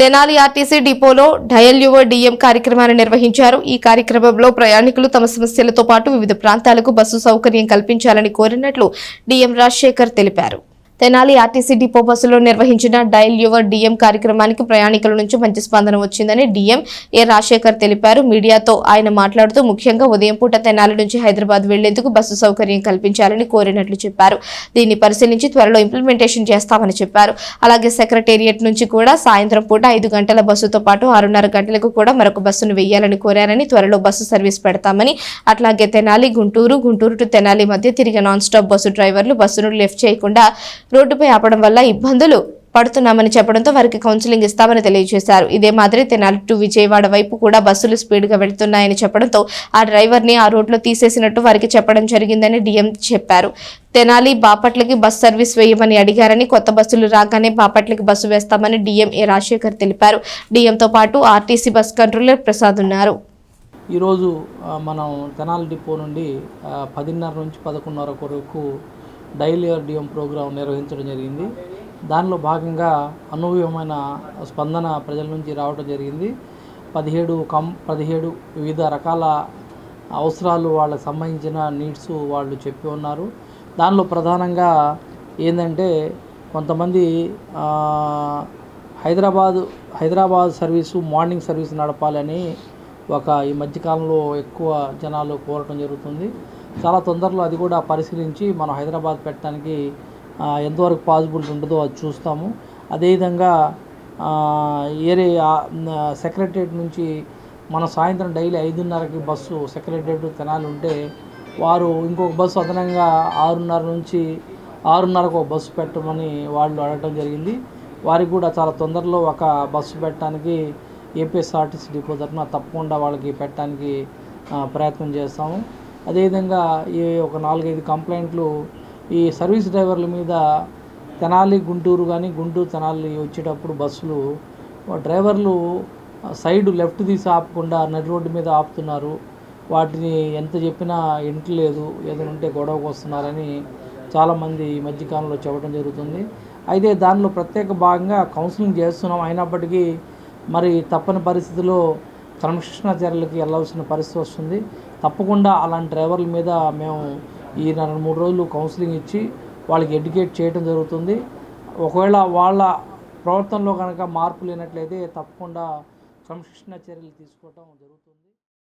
Tenali RTC డిపోలో dial your DM కార్యక్రమాన్ని నిర్వహించారు. ఈ కార్యక్రమంలో ప్రయాణికులు తమ సమస్యలతో పాటు వివిధ ప్రాంతాలకు బస్సు సౌకర్యం కల్పించాలని కోరినట్లు డిఎం రాజశేఖర్ తెలిపారు. తెనాలి ఆర్టీసీ డిపో బస్సులో నిర్వహించిన డైల్ యువర్ డిఎం కార్యక్రమానికి ప్రయాణికుల నుంచి మంచి స్పందన వచ్చిందని డిఎం ఏ రాజశేఖర్ తెలిపారు. మీడియాతో ఆయన మాట్లాడుతూ ముఖ్యంగా ఉదయం పూట తెనాలి నుంచి హైదరాబాద్ వెళ్ళేందుకు బస్సు సౌకర్యం కల్పించాలని కోరినట్లు చెప్పారు. దీన్ని పరిశీలించి త్వరలో ఇంప్లిమెంటేషన్ చేస్తామని చెప్పారు. అలాగే సెక్రటేరియట్ నుంచి కూడా సాయంత్రం పూట ఐదు గంటల బస్సుతో పాటు ఆరున్నర గంటలకు కూడా మరొక బస్సును వెయ్యాలని కోరారని త్వరలో బస్సు సర్వీస్ పెడతామని అట్లాగే తెనాలి గుంటూరు గుంటూరు టు తెనాలి మధ్య తిరిగే నాన్ స్టాప్ బస్సు డ్రైవర్లు బస్సును లిఫ్ట్ చేయకుండా రోడ్డుపై ఆపడం వల్ల ఇబ్బందులు పడుతున్నామని చెప్పడంతో వారికి కౌన్సిలింగ్ ఇస్తామని తెలియజేశారు. ఇదే మాదిరి తెనాలి టు విజయవాడ వైపు కూడా బస్సులు స్పీడ్గా వెళ్తున్నాయని చెప్పడంతో ఆ డ్రైవర్ని ఆ రోడ్లో తీసేసినట్టు వారికి చెప్పడం జరిగిందని డిఎం చెప్పారు. తెనాలి బాపట్లకి బస్ సర్వీస్ వేయమని అడిగారని కొత్త బస్సులు రాగానే బాపట్లకి బస్సు వేస్తామని డిఎం ఏ రాజశేఖర్ తెలిపారు. డిఎంతో పాటు ఆర్టీసీ బస్ కంట్రోలర్ ప్రసాద్ ఉన్నారు. ఈరోజు మనం తెనాలి డిపో నుండి పదిన్నర నుంచి పదకొండున్నర వరకు డైలీ డిఎం ప్రోగ్రాం నిర్వహించడం జరిగింది. దానిలో భాగంగా అనూహ్యమైన స్పందన ప్రజల నుంచి రావడం జరిగింది. పదిహేడు కం పదిహేడు వివిధ రకాల అవసరాలు వాళ్ళకి సంబంధించిన నీడ్స్ వాళ్ళు చెప్పి ఉన్నారు. దానిలో ప్రధానంగా ఏంటంటే కొంతమంది Hyderabad Hyderabad service morning service నడపాలని ఒక ఈ మధ్యకాలంలో ఎక్కువ జనాలు కోరటం జరుగుతుంది. చాలా తొందరలో అది కూడా పరిశీలించి మనం హైదరాబాద్ పెట్టడానికి ఎంతవరకు పాసిబిలిటీ ఉంటుందో అది చూస్తాము. అదేవిధంగా ఏరే సెక్రటరియట్ నుంచి మన సాయంత్రం డైలీ ఐదున్నరకి బస్సు సెక్రటరియట్ తెనాలి ఉంటే వారు ఇంకొక బస్సు అదనంగా ఆరున్నర నుంచి ఆరున్నరకు ఒక బస్సు పెట్టమని వాళ్ళు అడగటం జరిగింది. వారికి కూడా చాలా తొందరలో ఒక బస్సు పెట్టడానికి ఏపీఎస్ఆర్టీసీ డిపో తరఫున తప్పకుండా వాళ్ళకి పెట్టడానికి ప్రయత్నం చేస్తాము. అదేవిధంగా ఈ ఒక నాలుగైదు కంప్లైంట్లు ఈ సర్వీస్ డ్రైవర్ల మీద తెనాలి గుంటూరు కానీ గుంటూరు తెనాలి వచ్చేటప్పుడు బస్సులు డ్రైవర్లు సైడ్ లెఫ్ట్ తీసి ఆపకుండా నడి రోడ్డు మీద ఆపుతున్నారు. వాటిని ఎంత చెప్పినా ఇంటలేదు ఏదైనా ఉంటే గొడవకు వస్తున్నారని చాలామంది ఈ మధ్యకాలంలో చెప్పడం జరుగుతుంది. అయితే దానిలో ప్రత్యేక భాగంగా కౌన్సిలింగ్ చేస్తున్నాం. అయినప్పటికీ మరి తప్పని పరిస్థితిలో క్రమశిక్షణ చర్యలకి వెళ్ళాల్సిన పరిస్థితి వస్తుంది. తప్పకుండా అలాంటి డ్రైవర్ల మీద మేము ఈ రెండు మూడు రోజులు కౌన్సిలింగ్ ఇచ్చి వాళ్ళకి ఎడ్యుకేట్ చేయడం జరుగుతుంది. ఒకవేళ వాళ్ళ ప్రవర్తనలో కనుక మార్పు లేనట్లయితే తప్పకుండా క్రమశిక్షణ చర్యలు తీసుకోవటం జరుగుతుంది.